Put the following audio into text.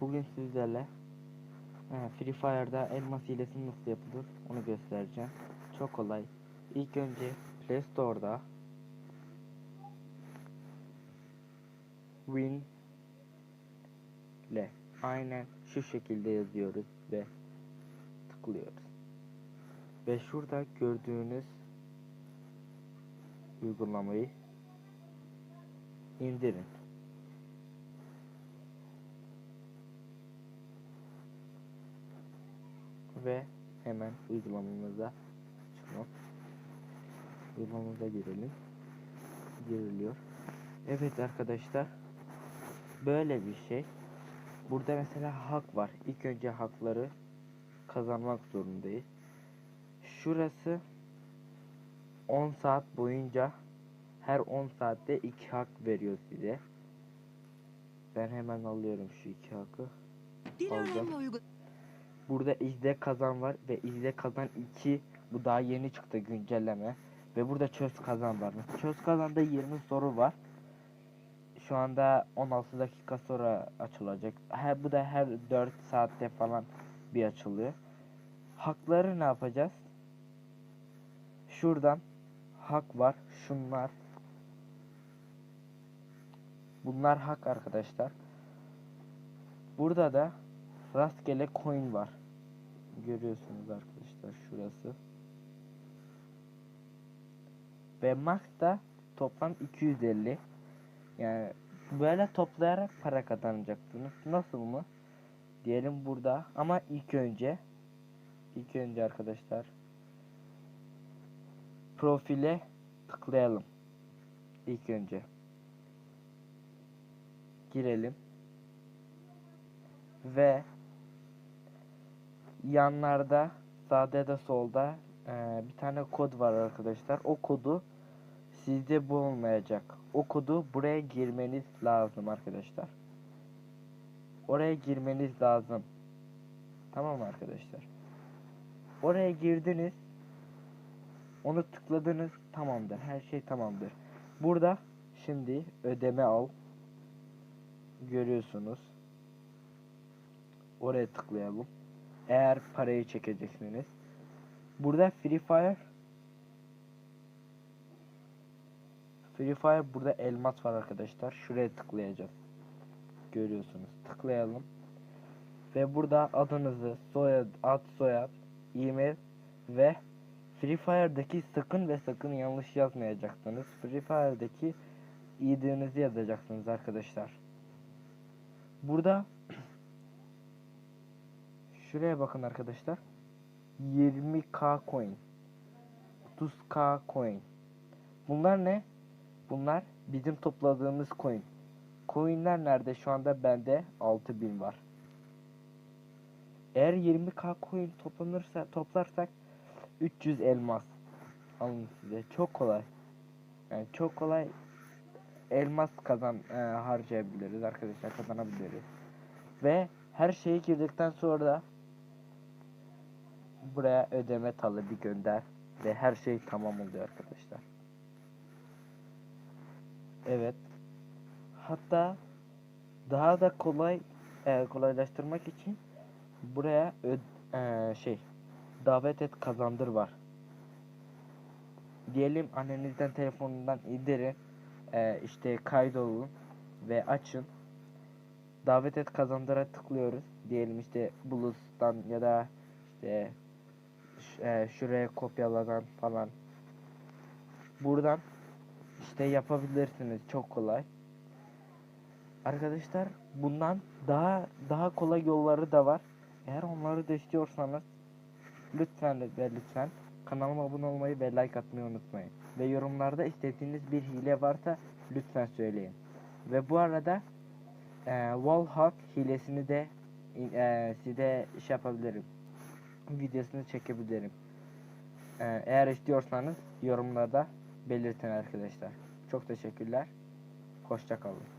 Bugün sizlerle e, Free Fire'da elmas hilesi nasıl yapılır onu göstereceğim. Çok kolay. İlk önce Play Store'da Win ile aynen şu şekilde yazıyoruz ve tıklıyoruz. Ve şurada gördüğünüz uygulamayı indirin. Ve hemen uygulamamıza çıkalım. Uygulamamıza girelim. Giriliyor. Evet arkadaşlar. Böyle bir şey. Burada mesela hak var. İlk önce hakları kazanmak zorundayız. Şurası 10 saat boyunca her 10 saatte 2 hak veriyor size. Ben hemen alıyorum şu iki hakkı. Bir Aldım. Burada izle kazan var ve izle kazan 2 bu daha yeni çıktı güncelleme ve burada çöz kazan var. Çöz kazanda 20 soru var. Şu anda 16 dakika sonra açılacak. Her bu da her 4 saatte falan bir açılıyor. Hakları ne yapacağız? Şuradan hak var. Şunlar. Bunlar hak arkadaşlar. Burada da rastgele coin var. Görüyorsunuz arkadaşlar şurası. Ve max toplam 250. Yani böyle toplayarak para kazanacaksınız. Nasıl mı? Diyelim burada ama ilk önce ilk önce arkadaşlar profile tıklayalım. İlk önce girelim ve yanlarda sağda da solda eee, bir tane kod var arkadaşlar. O kodu sizde bulunmayacak. O kodu buraya girmeniz lazım arkadaşlar. Oraya girmeniz lazım. Tamam arkadaşlar? Oraya girdiniz. Onu tıkladınız. Tamamdır. Her şey tamamdır. Burada şimdi ödeme al. Görüyorsunuz. Oraya tıklayalım. Eğer parayı çekeceksiniz. Burada Free Fire Free Fire burada elmas var arkadaşlar. Şuraya tıklayacağız. Görüyorsunuz. Tıklayalım. Ve burada adınızı, soyad, ad, soyad, e-mail ve Free Fire'daki sakın ve sakın yanlış yazmayacaksınız. Free Fire'daki ID'nizi yazacaksınız arkadaşlar. Burada Şuraya bakın arkadaşlar. 20k coin. 30k coin. Bunlar ne? Bunlar bizim topladığımız coin. Coinler nerede? Şu anda bende 6000 var. Eğer 20k coin toplanırsa toplarsak 300 elmas. Alın size. Çok kolay. Yani çok kolay elmas kazan e, harcayabiliriz arkadaşlar kazanabiliriz. Ve her şeyi girdikten sonra da buraya ödeme talebi gönder ve her şey tamam oluyor arkadaşlar. Evet. Hatta daha da kolay e, kolaylaştırmak için buraya ö- e, şey davet et kazandır var. Diyelim annenizden telefonundan indirin e, işte kaydolun ve açın davet et kazandıra tıklıyoruz. Diyelim işte Blues'tan ya da işte e, şuraya kopyaladan falan. Buradan işte yapabilirsiniz. Çok kolay. Arkadaşlar bundan daha daha kolay yolları da var. Eğer onları da istiyorsanız lütfen ve lütfen kanalıma abone olmayı ve like atmayı unutmayın. Ve yorumlarda istediğiniz bir hile varsa lütfen söyleyin. Ve bu arada e, Wallhack hilesini de e, size şey yapabilirim. Videosunu çekebilirim. E, eğer istiyorsanız yorumlarda belirtin arkadaşlar. Çok teşekkürler. Hoşça kalın.